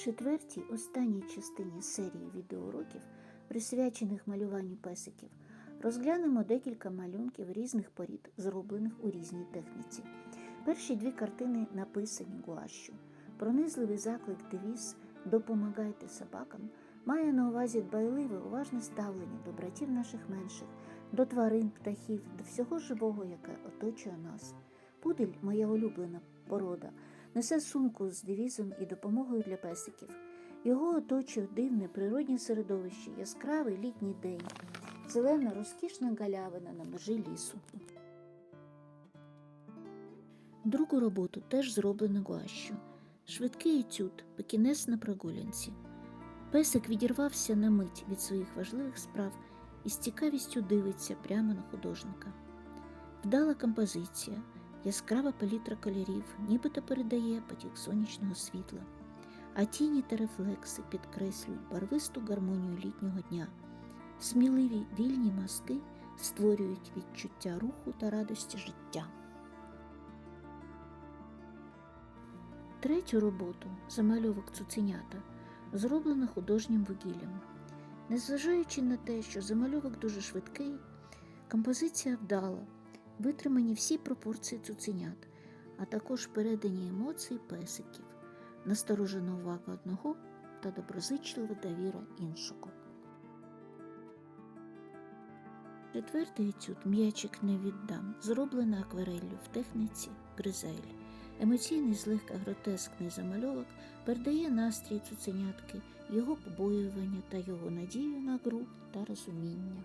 четвертій останній частині серії відеоуроків, присвячених малюванню песиків, розглянемо декілька малюнків різних порід, зроблених у різній техніці. Перші дві картини написані гуашю. Пронизливий заклик девіз Допомагайте собакам має на увазі дбайливе, уважне ставлення до братів наших менших, до тварин, птахів, до всього живого, яке оточує нас. Пудель, моя улюблена порода, несе сумку з девізом і допомогою для песиків. Його оточує дивне природнє середовище, яскравий літній день, зелена розкішна галявина на межі лісу. Другу роботу теж зроблено гуашю. Швидкий етюд, пекінес на прогулянці. Песик відірвався на мить від своїх важливих справ і з цікавістю дивиться прямо на художника. Вдала композиція, яскрава палітра кольорів, нібито передає потік сонячного світла, а тіні та рефлекси підкреслюють барвисту гармонію літнього дня. Сміливі вільні мазки створюють відчуття руху та радості життя. Третю роботу замальовок цуценята зроблено художнім вугіллям. Незважаючи на те, що замальовок дуже швидкий, композиція вдала, витримані всі пропорції цуценят, а також передані емоції песиків, насторожена увага одного та доброзичлива довіра іншого. Четвертий етюд м'ячик не віддам, зроблено аквареллю в техніці гризель. Емоційний злегка гротескний замальовок передає настрій цуценятки, його побоювання та його надію на гру та розуміння.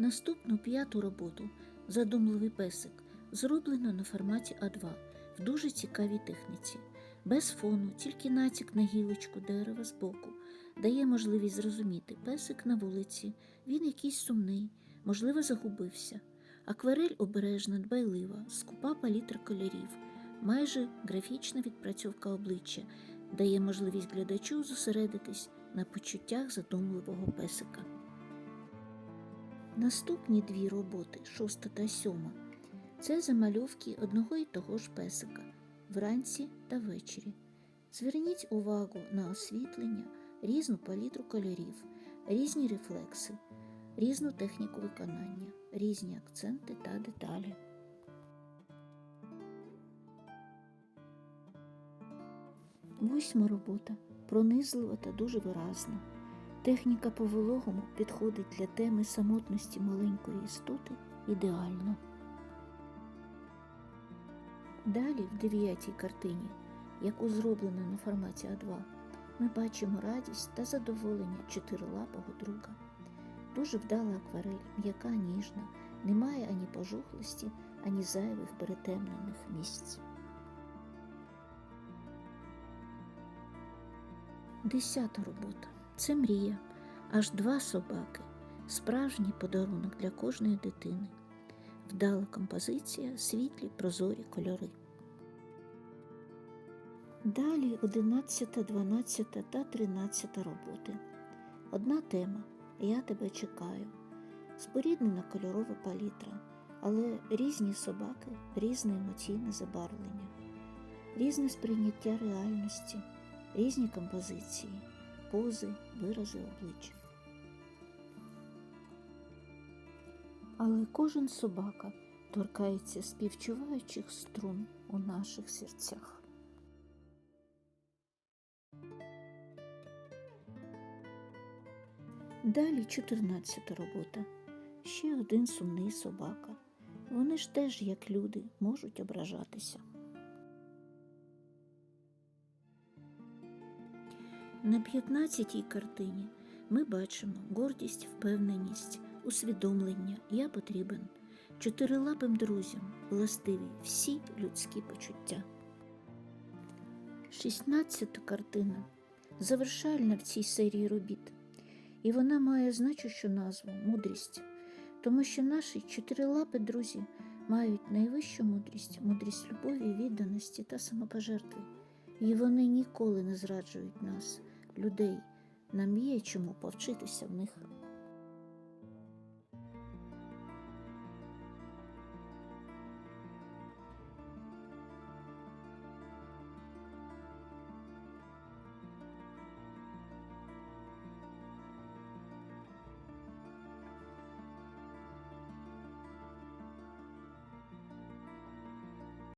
Наступну п'яту роботу Задумливий песик зроблено на форматі А2 в дуже цікавій техніці. Без фону, тільки натяк на гілочку дерева збоку дає можливість зрозуміти песик на вулиці, він якийсь сумний, можливо, загубився. Акварель обережна, дбайлива, скупа палітра кольорів, майже графічна відпрацьовка обличчя дає можливість глядачу зосередитись на почуттях задумливого песика. Наступні дві роботи, шоста та сьома, це замальовки одного і того ж песика вранці та ввечері. Зверніть увагу на освітлення, різну палітру кольорів, різні рефлекси, різну техніку виконання, різні акценти та деталі. Восьма робота пронизлива та дуже виразна. Техніка по вологому підходить для теми самотності маленької істоти ідеально. Далі, в дев'ятій картині, яку зроблено на форматі А2, ми бачимо радість та задоволення чотирилапого друга. Дуже вдала акварель, м'яка, ніжна, немає ані пожухлості, ані зайвих перетемнених місць. Десята робота це мрія, аж два собаки, справжній подарунок для кожної дитини. Вдала композиція, світлі, прозорі кольори. Далі 11, 12 та 13 роботи. Одна тема Я тебе чекаю. Споріднена кольорова палітра, але різні собаки, різне емоційне забарвлення, різне сприйняття реальності, різні композиції, пози, вирази обличчя. Але кожен собака торкається співчуваючих струн у наших серцях. Далі 14 робота. Ще один сумний собака. Вони ж теж, як люди, можуть ображатися. На 15-й картині ми бачимо гордість, впевненість, усвідомлення Я потрібен чотирилапим друзям, властиві всі людські почуття. 16-та картина завершальна в цій серії робіт. І вона має значущу назву мудрість, тому що наші чотирилапі друзі мають найвищу мудрість, мудрість любові, відданості та самопожертви. І вони ніколи не зраджують нас, людей. Нам є чому повчитися в них.